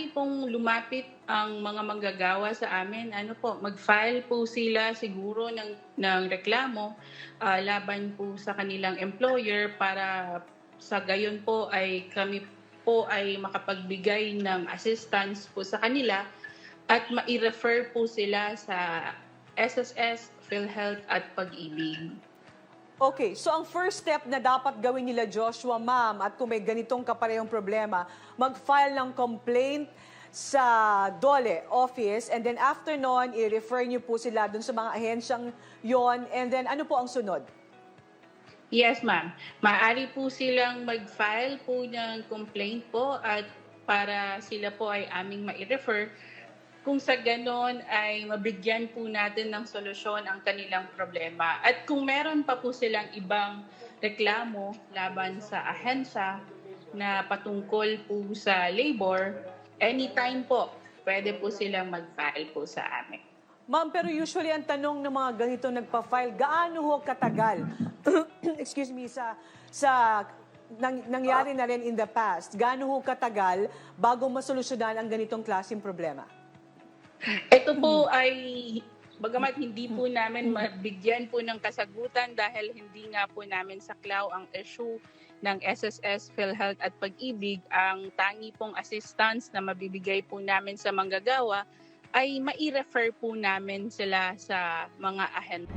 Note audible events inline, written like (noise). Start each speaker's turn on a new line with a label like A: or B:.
A: maaari pong lumapit ang mga manggagawa sa amin. Ano po, mag-file po sila siguro ng, ng reklamo ah, laban po sa kanilang employer para sa gayon po ay kami po ay makapagbigay ng assistance po sa kanila at mai-refer po sila sa SSS, PhilHealth at Pag-ibig.
B: Okay, so ang first step na dapat gawin nila Joshua, ma'am, at kung may ganitong kaparehong problema, mag-file ng complaint sa DOLE office and then after nun, i-refer niyo po sila dun sa mga ahensyang yon and then ano po ang sunod?
A: Yes, ma'am. Maaari po silang mag-file po ng complaint po at para sila po ay aming mai-refer. Kung sa ganon ay mabigyan po natin ng solusyon ang kanilang problema. At kung meron pa po silang ibang reklamo laban sa ahensya na patungkol po sa labor, anytime po, pwede po silang mag-file po sa amin.
B: Ma'am, pero usually ang tanong ng mga ganito nagpa-file, gaano ho katagal? (clears throat) Excuse me, sa sa nang, nangyari na rin in the past, gaano ho katagal bago masolusyonan ang ganitong klaseng problema?
A: Ito po ay, bagamat hindi po namin mabigyan po ng kasagutan dahil hindi nga po namin saklaw ang issue ng SSS, PhilHealth at Pag-ibig, ang tangi pong assistance na mabibigay po namin sa manggagawa ay mai-refer po namin sila sa mga ahente.